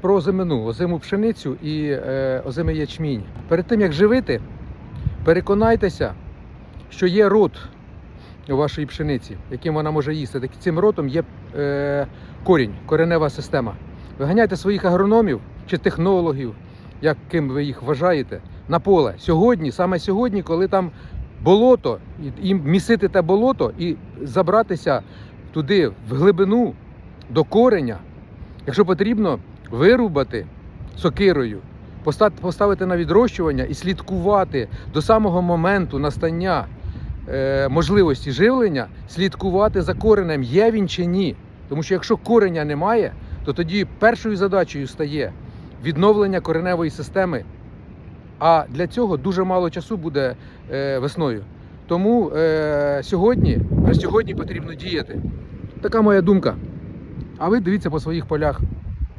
про озимину, озиму пшеницю і е, озимий ячмінь. Перед тим як живити, переконайтеся, що є рот у вашої пшениці, яким вона може їсти. Так цим ротом є е, корінь, коренева система. Виганяйте своїх агрономів чи технологів, як ким ви їх вважаєте, на поле. Сьогодні, саме сьогодні, коли там болото, і місити те болото і забратися туди, в глибину, до кореня, якщо потрібно, вирубати сокирою, поставити на відрощування і слідкувати до самого моменту настання е, можливості живлення, слідкувати за коренем, є він чи ні. Тому що якщо кореня немає, то тоді першою задачею стає відновлення кореневої системи. А для цього дуже мало часу буде е, весною. Тому е, сьогодні, вже сьогодні потрібно діяти. Така моя думка. А ви дивіться по своїх полях.